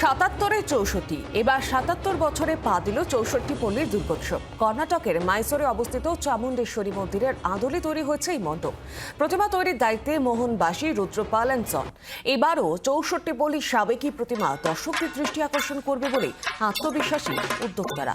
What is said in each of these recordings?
সাতাত্তরে চৌষট্টি, এবার সাতাত্তর বছরে পা দিল চৌষট্টি পল্লীর দুর্গোৎসব। কর্ণাটকের মাইসোরে অবস্থিত চামুণ্ডেশ্বরী মন্দিরের আদলে তৈরি হয়েছে এই মণ্ডপ। প্রতিমা তৈরির দায়িত্বে মোহনবাসী, রুদ্রপাল অ্যান্সন এবারও চৌষট্টি পল্লীর সাবেকি প্রতিমা দর্শকদের দৃষ্টি আকর্ষণ করবে বলে আত্মবিশ্বাসী উদ্যোক্তারা।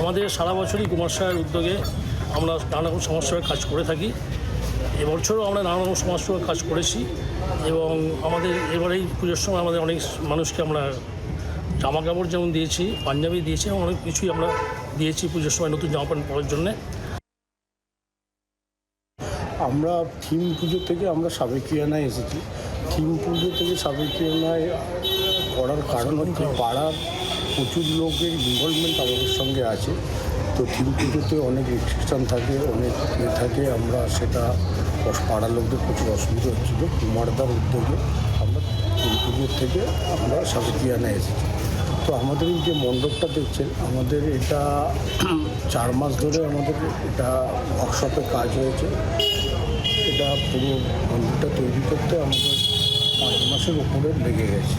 আমাদের সারা বছরই কুমার সাহের উদ্যোগে আমরা নানা রকম সমাজসেবার কাজ করে থাকি। এবছরও আমরা নানা রকম সমাজসেবার কাজ করেছি এবং আমাদের এবারে এই পুজোর সময় আমাদের অনেক মানুষকে আমরা জামা কাপড় যেমন দিয়েছি, পাঞ্জাবি দিয়েছি এবং অনেক কিছুই আমরা দিয়েছি পুজোর সময় নতুন জামা প্যান্ট পরার জন্যে। আমরা থিম পুজো থেকে আমরা সাবেকিয়ানায় এসেছি। থিম পুজো থেকে সাবেকিয়ানায় করার কারণ হচ্ছে পাড়ার প্রচুর লোকের ইনভলভমেন্ট আমাদের সঙ্গে আছে। তো থিম পুজোতে অনেক রেস্ট্রিকশান থাকে, অনেক ইয়ে থাকে। আমরা সেটা পাড়ার লোকদের প্রচুর অসুবিধা হচ্ছিল। কুমারদার উদ্যোগে আমরা থিম পুজোর থেকে আমরা সাবেকিয়ানায় এসেছি। তো আমাদের এই যে মণ্ডপটা দেখছেন, আমাদের এটা চার মাস ধরে আমাদের এটা ওয়ার্কশপে কাজ হয়েছে। এটা পুরো মন্দিরটা তৈরি করতে আমাদের পাঁচ মাসের উপরে লেগে গেছে।